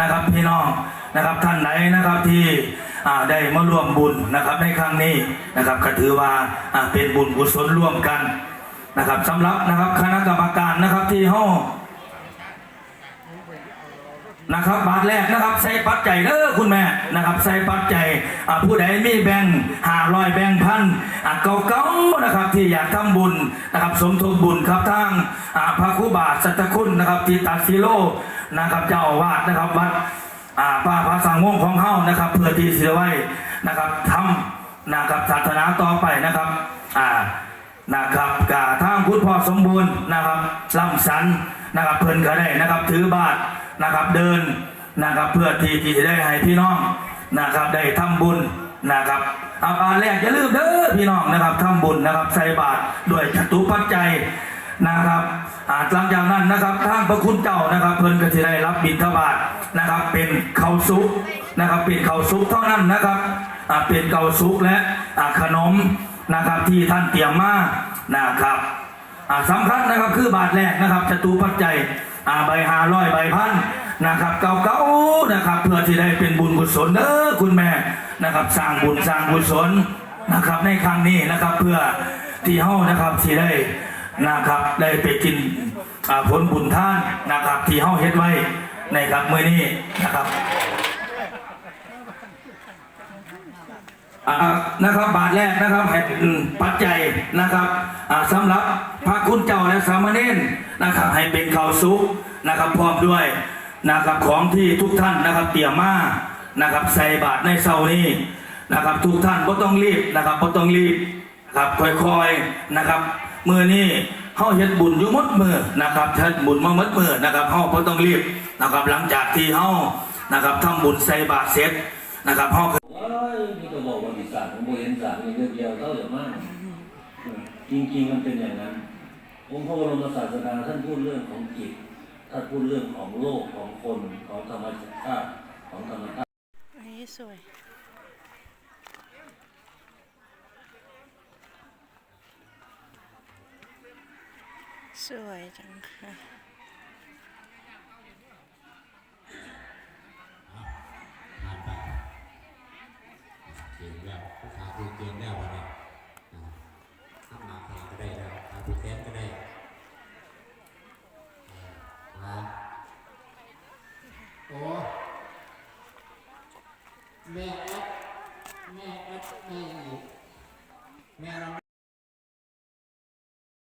นะครับพี่น้องนะครับท่านไหนนะครับที่ได้มาร่วมบุญนะครับในครั้งนี้นะครับก็ถือว่าเป็นบุญกุศลร่วมกันนะครับสำหรับนะครับคณะกรรมการนะครับที่ห้องนะครับบาทแรกนะครับใส่ปัจจัยเด้อคุณแม่นะครับใส่ปัจจัยผู้ใดมีแบ่งหาร้อยแบ่งพันอ่าเก่านะครับที่อยากทำบุญนะครับสมทบบุญครับทางพระครูบาสัตคุณนะครับที่ตัดสิโล นะครับเจ้าอาวาสนะครับวัดอ่าป้าพระสังวงของเฮานะครับ เพื่อที่จะไว้นะครับทำนะครับศาสนาต่อไปนะครับอ่านะครับกาทางพุทธพ่อสมบูรณ์นะครับล่ำสันนะครับเพิ่นก็ได้นะครับถือบาทนะครับเดินนะครับเพื่อที่ที่จะได้ให้พี่น้องนะครับได้ทำบุญนะครับอาบาแรกอย่าลืมเด้อพี่น้องนะครับทำบุญนะครับใส่บาตรด้วยจตุปัจจัยนะครับ อาหลังจากนั้นนะครับทางพระคุณเจ้านะครับ เพิ่นก็จะได้รับบิณฑบาตนะครับ เป็นข้าวซุปนะครับ เป็นข้าวซุปเท่านั้นนะครับอาเป็นข้าวซุปและอาขนมนะครับที่ท่านเตรียมมานะครับอาสำคัญนะครับคือบาทแรกนะครับจตุปัจจัยอ่าใบห้าร้อยใบพันนะครับเก่าๆนะครับ เพื่อที่ได้เป็นบุญกุศลเด้อคุณแม่นะครับ สร้างบุญสร้างกุศลนะครับ ในครั้งนี้นะครับเพื่อที่เฮานะครับที่ได้ นะครับ ได้ไปกินผลบุญท่านนะครับ ที่เฮาเฮ็ดไว้ในครับมื้อนี้นะครับนะครับบาทแรกนะครับให้เป็นปัจจัยนะครับอ่าสำหรับพระคุณเจ้าและสามเณรนะครับ ให้เป็นข้าวสุกนะครับ พร้อมด้วยนะครับของที่ทุกท่านนะครับ เตรียมมานะครับ ใส่บาตรในเสานี้นะครับ ทุกท่านก็ต้องรีบนะครับก็ต้องรีบครับค่อยๆนะครับ มือนี้เฮาเฮ็ดบุญอยู่มดมือนะครับเฮ็ดบุญมามดมือนะครับเฮาบ่ต้องรีบนะครับ หลังจากที่เฮานะครับทำบุญใส่บาตรเสร็จนะครับเฮาโอ้ยมีแต่บอกว่ามีสารของโบเห็นสารมีเดียวเดียวเท่าเหลือมาก จริงๆมันเป็นอย่างนั้นองค์พระบรมศาสดาท่านพูดเรื่องของจิตท่านพูดเรื่องของโลกของคนของธรรมชาติของธรรมชาติอันนี้สวย สวยจังค่ะผ่านไปเก่งแล้วผู้ขาผู้เก่งแล้ววันนี้ข้ามาแข่งก็ได้แล้วขาผู้แค้นก็ได้มาโอ้แม่แอดแม่แอดแม่อีกแม่เรา